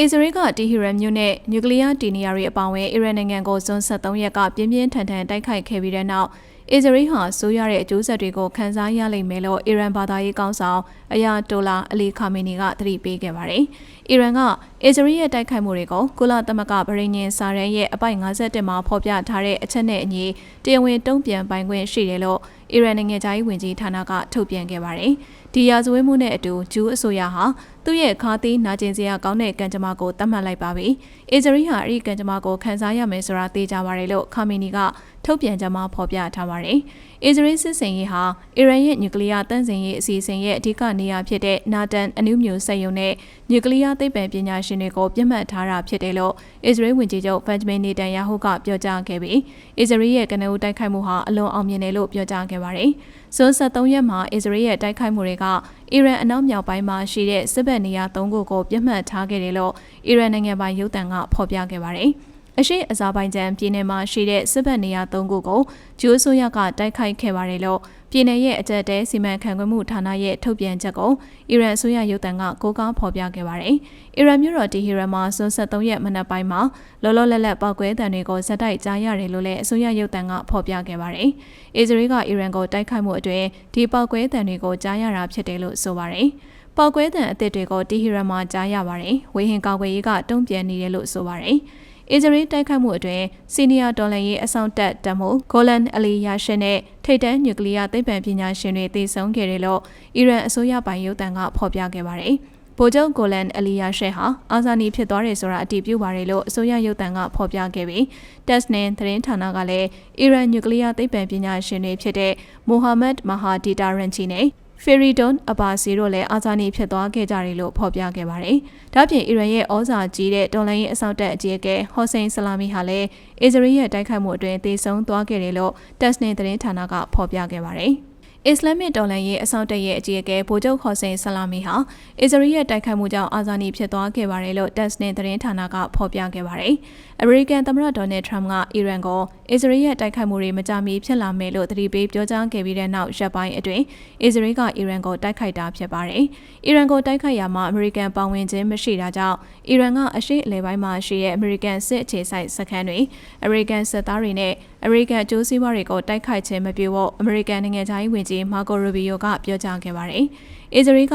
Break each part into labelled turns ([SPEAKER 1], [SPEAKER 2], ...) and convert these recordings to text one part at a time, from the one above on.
[SPEAKER 1] အစ္စရေးကတီဟီရန်မြို့နဲ့နျူကလ িয়ার တီနီယာတွေအပါအဝင်အီရန်နိုင်ငံကိုဇွန်23ရက်ကပြင်းပြင်းထန်ထန်တိုက်ခိုက်ခဲ့ပြီးတဲ့နောက် အစ္စရေးဟာဆိုးရတဲ့အကျိုးဆက်တွေကိုခံစားရလိမ့်မယ်လို့အီရန်ဘာသာရေးကောင်းဆောင်အယာတိုလာအလီခါမီနီကသတိပေးခဲ့ပါတယ်။အီရန်ကအစ္စရေးရဲ့တိုက်ခိုက်မှုတွေကိုကုလသမဂ္ဂဗြိညင်စာရန်ရဲ့အပိုက်51မှာဖော်ပြထားတဲ့အချက်နဲ့အညီတရားဝင်တုံ့ပြန်ပိုင်ခွင့်ရှိတယ်လို့အီရန်နိုင်ငံသားရေးဝန်ကြီးဌာနကထုတ်ပြန်ခဲ့ပါတယ်။ဒီရာဇဝဲမှုနဲ့အတူဂျူးအစိုးရဟာသူ့ရဲ့ခါသီးနာကျင်စရာကောင်းတဲ့ကံကြမ္မာကိုသတ်မှတ်လိုက်ပါပြီ။အစ္စရေးဟာအဲ့ဒီကံကြမ္မာကိုခန်းစားရမယ်ဆိုတာသိကြပါတယ်လို့ခါမီနီက ထုတ်ပြန်ကြမှာဖော်ပြထားပါတယ်။အစ္စရေးစစ်စင်ရေးဟာအီရန်ရဲ့နျူကလ িয়ার တန့်စင်ရေးအစီအစဉ်ရဲ့အဓိကနေရာဖြစ်တဲ့နာတန်အနုမြူစက်ရုံနဲ့နျူကလ িয়ার သိပ္ပံပညာရှင်တွေကိုပြတ်မှတ်ထားတာဖြစ်တယ်လို့အစ္စရေးဝန်ကြီးချုပ်ဘန်ဂျမင်နေတန်ယာဟုကပြောကြားခဲ့ပြီးအစ္စရေးရဲ့ကနဦးတိုက်ခိုက်မှုဟာအလွန်အောင်မြင်တယ်လို့ပြောကြားခဲ့ပါတယ်။ဇွန်23ရက်မှာအစ္စရေးရဲ့တိုက်ခိုက်မှုတွေကအီရန်အနောက်မြောက်ပိုင်းမှာရှိတဲ့စစ်ဘက်နေရာ၃ခုကိုပြတ်မှတ်ထားခဲ့တယ်လို့အီရန်နိုင်ငံပိုင်ရုပ်သံကဖော်ပြခဲ့ပါတယ်။ အရှိအဇာဘိုင်ဂျန်ပြည်နယ်မှာရှိတဲ့စစ်ဘက်နေရာ၃ခုကိုဂျိုးဆိုရကတိုက်ခိုက်ခဲ့ပါတယ်လို့ပြည်နယ်ရဲ့အကြက်တဲစီမံခန့်ခွဲမှုဌာနရဲ့ထုတ်ပြန်ချက်ကိုအီရန်အစိုးရရုပ်သံကကိုးကားဖော်ပြခဲ့ပါတယ်။အီရန်မြို့တော်တီဟီရန်မှာဇွန်23ရက်မနက်ပိုင်းမှာလောလောလတ်လတ်ပောက်ကွဲတံတွေကိုဇက်တိုက်ကြားရတယ်လို့လည်းအစိုးရရုပ်သံကဖော်ပြခဲ့ပါတယ်။အစ္စရေးကအီရန်ကိုတိုက်ခိုက်မှုအတွင်းဒီပောက်ကွဲတံတွေကိုကြားရတာဖြစ်တယ်လို့ဆိုပါတယ်။ပောက်ကွဲတံအသစ်တွေကိုတီဟီရန်မှာကြားရပါတယ်။ဝေဟင်ကာကွယ်ရေးကတုံ့ပြန်နေတယ်လို့ဆိုပါတယ်။ အစ္စရေးတိုက်ခိုက်မှုအတွင်းစီနီယာဒေါ်လာရေးအဆောင်တက်တမိုဂိုလန်အလီယာရှင်နဲ့ထိပ်တန်းနျူကလ িয়ার သိပ္ပံပညာရှင်တွေတည်ဆုံခဲ့တယ်လို့အီရန်အစိုးရပိုင်ရုပ်သံကဖော်ပြခဲ့ပါတယ်။ဗိုလ်ချုပ်ကိုလန်အလီယာရှဲဟာအာဇာနီဖြစ်သွားတယ်ဆိုတာအတည်ပြုပါတယ်လို့အစိုးရရုပ်သံကဖော်ပြခဲ့ပြီးတက်စ်နင်သတင်းဌာနကလည်းအီရန်နျူကလ িয়ার သိပ္ပံပညာရှင်တွေဖြစ်တဲ့မိုဟာမက်မဟာဒီတာရန်ချီနဲ့ ဖီရီဒွန်အပါစီတို့လည်းအာဇာနည်ဖြစ်သွားခဲ့ကြတယ်လို့ဖော်ပြခဲ့ပါတယ်။ဒါ့ပြင်အီရန်ရဲ့ဩဇာကြီးတဲ့တော်လိုင်းရေးအဆောက်တက်အကြီးအကဲဟော့စိန်ဆလာမီဟာလည်းအစ္စရေးရဲ့တိုက်ခိုက်မှုအတွင်းသေဆုံးသွားခဲ့တယ်လို့တက်စ်နေသတင်းဌာနကဖော်ပြခဲ့ပါတယ်။ အစ္စလာမစ်တော်လှန်ရေးအစောင့်တပ်ရဲ့အကြီးအကဲဗိုလ်ချုပ်ခေါ်စိန်ဆလာမီဟာအစ္စရေးရဲ့တိုက်ခိုက်မှုကြောင့်အာဇာနည်ဖြစ်သွားခဲ့ပါတယ်လို့တက်စ်နဲ့သတင်းဌာနကဖော်ပြခဲ့ပါတယ်။အမေရိကန်သမ္မတဒေါ်နယ်ထရမ့်ကအီရန်ကိုအစ္စရေးရဲ့တိုက်ခိုက်မှုတွေမကြမီဖြစ်လာမယ်လို့သတိပေးပြောကြားခဲ့ပြီးတဲ့နောက်ရက်ပိုင်းအတွင်းအစ္စရေးကအီရန်ကိုတိုက်ခိုက်တာဖြစ်ပါတယ်။အီရန်ကိုတိုက်ခိုက်ရမှာအမေရိကန်ပါဝင်ခြင်းမရှိတာကြောင့်အီရန်ကအရှိအလဲပိုင်းမှာရှိတဲ့အမေရိကန်စစ်အခြေစိုက်စခန်းတွေအမေရိကန်စစ်သားတွေနဲ့အမေရိကန်အကျိုးစီးပွားတွေကိုတိုက်ခိုက်ခြင်းမပြုဖို့အမေရိကန်နိုင်ငံသားဝင်ကြီးမာကိုရူဘီယိုကပြောကြားခဲ့ပါတယ်။အစ္စရေးက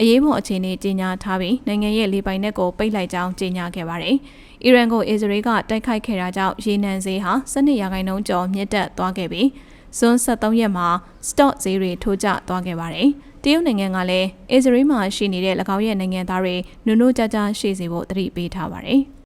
[SPEAKER 1] အရေးပေါ်အခြေအနေကြေညာထားပြီးနိုင်ငံရဲ့လေပိုင်နက်ကိုပိတ်လိုက်ကြောင်းကြေညာခဲ့ပါတယ်။အီရန်ကိုအစ္စရေးကတိုက်ခိုက်ခဲ့တာကြောင့်ရေနံဈေးဟာ12ရာခိုင်နှုန်းကျော်မြင့်တက်သွားခဲ့ပြီးဇွန်23ရက်မှာ stock ဈေးတွေထိုးကျသွားခဲ့ပါတယ်။တရုတ်နိုင်ငံကလည်းအစ္စရေးမှာရှိနေတဲ့၎င်းရဲ့နိုင်ငံသားတွေနုနုကြကြရှိစေဖို့တတိပေးထားပါတယ်။